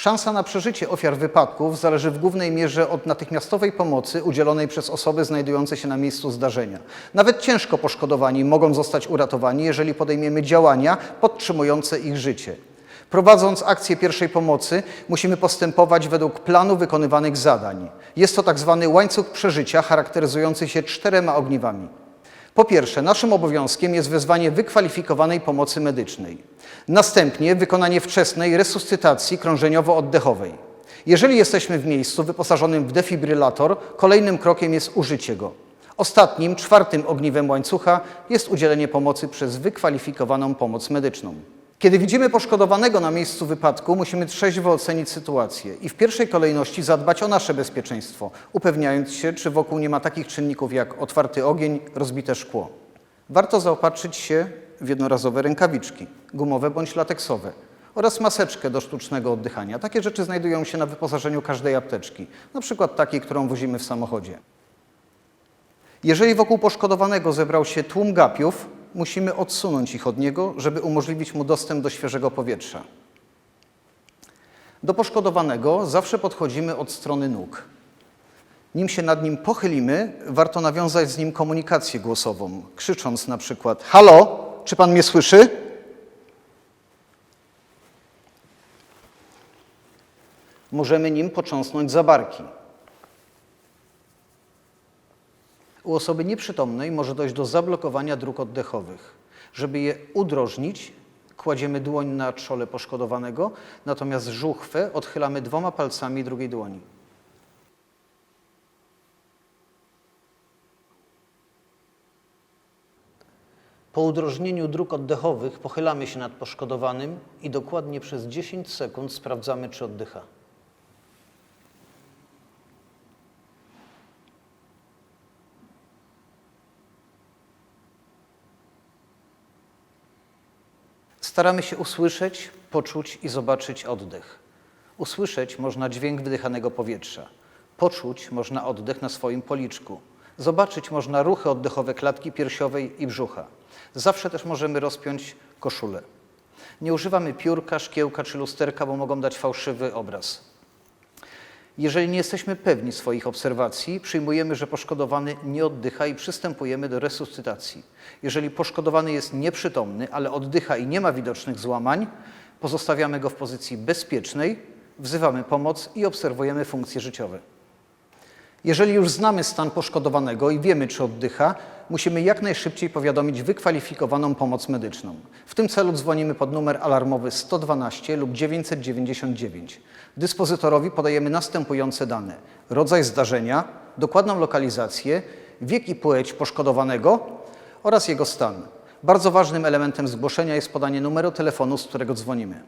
Szansa na przeżycie ofiar wypadków zależy w głównej mierze od natychmiastowej pomocy udzielonej przez osoby znajdujące się na miejscu zdarzenia. Nawet ciężko poszkodowani mogą zostać uratowani, jeżeli podejmiemy działania podtrzymujące ich życie. Prowadząc akcję pierwszej pomocy, musimy postępować według planu wykonywanych zadań. Jest to tak zwany łańcuch przeżycia charakteryzujący się czterema ogniwami. Po pierwsze, naszym obowiązkiem jest wezwanie wykwalifikowanej pomocy medycznej. Następnie wykonanie wczesnej resuscytacji krążeniowo-oddechowej. Jeżeli jesteśmy w miejscu wyposażonym w defibrylator, kolejnym krokiem jest użycie go. Ostatnim, czwartym ogniwem łańcucha jest udzielenie pomocy przez wykwalifikowaną pomoc medyczną. Kiedy widzimy poszkodowanego na miejscu wypadku, musimy trzeźwo ocenić sytuację i w pierwszej kolejności zadbać o nasze bezpieczeństwo, upewniając się, czy wokół nie ma takich czynników jak otwarty ogień, rozbite szkło. Warto zaopatrzyć się w jednorazowe rękawiczki, gumowe bądź lateksowe oraz maseczkę do sztucznego oddychania. Takie rzeczy znajdują się na wyposażeniu każdej apteczki, na przykład takiej, którą wozimy w samochodzie. Jeżeli wokół poszkodowanego zebrał się tłum gapiów, musimy odsunąć ich od niego, żeby umożliwić mu dostęp do świeżego powietrza. Do poszkodowanego zawsze podchodzimy od strony nóg. Nim się nad nim pochylimy, warto nawiązać z nim komunikację głosową, krzycząc na przykład: Halo, czy pan mnie słyszy? Możemy nim począsnąć za barki. U osoby nieprzytomnej może dojść do zablokowania dróg oddechowych. Żeby je udrożnić, kładziemy dłoń na czole poszkodowanego, natomiast żuchwę odchylamy dwoma palcami drugiej dłoni. Po udrożnieniu dróg oddechowych pochylamy się nad poszkodowanym i dokładnie przez 10 sekund sprawdzamy, czy oddycha. Staramy się usłyszeć, poczuć i zobaczyć oddech. Usłyszeć można dźwięk wydychanego powietrza. Poczuć można oddech na swoim policzku. Zobaczyć można ruchy oddechowe klatki piersiowej i brzucha. Zawsze też możemy rozpiąć koszulę. Nie używamy piórka, szkiełka czy lusterka, bo mogą dać fałszywy obraz. Jeżeli nie jesteśmy pewni swoich obserwacji, przyjmujemy, że poszkodowany nie oddycha i przystępujemy do resuscytacji. Jeżeli poszkodowany jest nieprzytomny, ale oddycha i nie ma widocznych złamań, pozostawiamy go w pozycji bezpiecznej, wzywamy pomoc i obserwujemy funkcje życiowe. Jeżeli już znamy stan poszkodowanego i wiemy, czy oddycha, musimy jak najszybciej powiadomić wykwalifikowaną pomoc medyczną. W tym celu dzwonimy pod numer alarmowy 112 lub 999. Dyspozytorowi podajemy następujące dane: rodzaj zdarzenia, dokładną lokalizację, wiek i płeć poszkodowanego oraz jego stan. Bardzo ważnym elementem zgłoszenia jest podanie numeru telefonu, z którego dzwonimy.